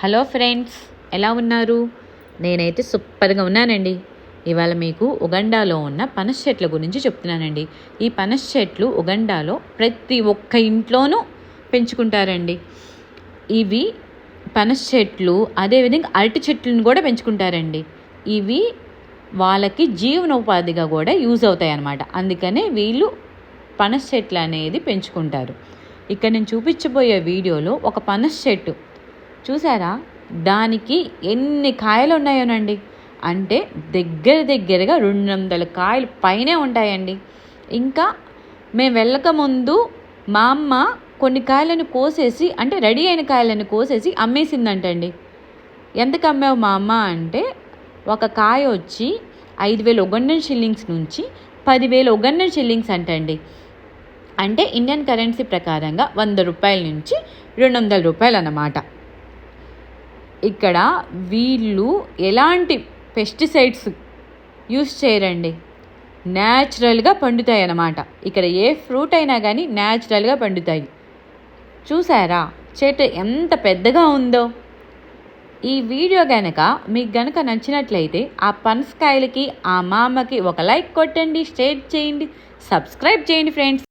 Hello friends ఎలా ఉన్నారు? నేనైతే సూపర్గా ఉన్నానండి. ఇవాళ మీకు ఉగండాలో ఉన్న పనస చెట్ల గురించి చెప్తున్నానండి. ఈ పనస చెట్లు ఉగండాలో ప్రతి ఒక్క ఇంట్లోనూ పెంచుకుంటారండి. ఇవి పనస చెట్లు అదేవిధంగా అరటి చెట్లను కూడా పెంచుకుంటారండి. ఇవి వాళ్ళకి జీవనోపాధిగా కూడా యూజ్ అవుతాయి అన్నమాట అందుకనే వీళ్ళు పనస చెట్లు అనేది పెంచుకుంటారు. ఇక్కడ నేను చూపించబోయే వీడియోలో ఒక పనస చెట్టు చూసారా? దానికి ఎన్ని కాయలు ఉన్నాయోనండి అంటే దగ్గర దగ్గరగా రెండు వందల కాయలు పైనే ఉంటాయండి. ఇంకా మేము వెళ్ళక ముందు మా అమ్మ కొన్ని కాయలను కోసేసి అంటే రెడీ అయిన కాయలను కోసేసి అమ్మేసిందంటండి. ఎంతకు అమ్మావు మా అమ్మ? అంటే ఒక కాయ వచ్చి ఐదు వేల ఒగండన్ షిల్లింగ్స్ నుంచి పదివేల ఒగండన్ షిల్లింగ్స్ అంటండి. అంటే ఇండియన్ కరెన్సీ ప్రకారంగా వంద రూపాయల నుంచి రెండు వందల రూపాయలు అన్నమాట ఇక్కడ వీళ్ళు ఎలాంటి పెస్టిసైడ్స్ యూస్ చేయరండి? న్యాచురల్గా పండుతాయి అన్నమాట ఇక్కడ ఏ ఫ్రూట్ అయినా కానీ న్యాచురల్గా పండుతాయి. చూసారా? చెట్టు ఎంత పెద్దగా ఉందో? ఈ వీడియో గనక మీకు గనక నచ్చినట్లయితే ఆ పనసకాయలకి ఆ మామకి ఒక లైక్ కొట్టండి షేర్ చేయండి సబ్స్క్రైబ్ చేయండి ఫ్రెండ్స్.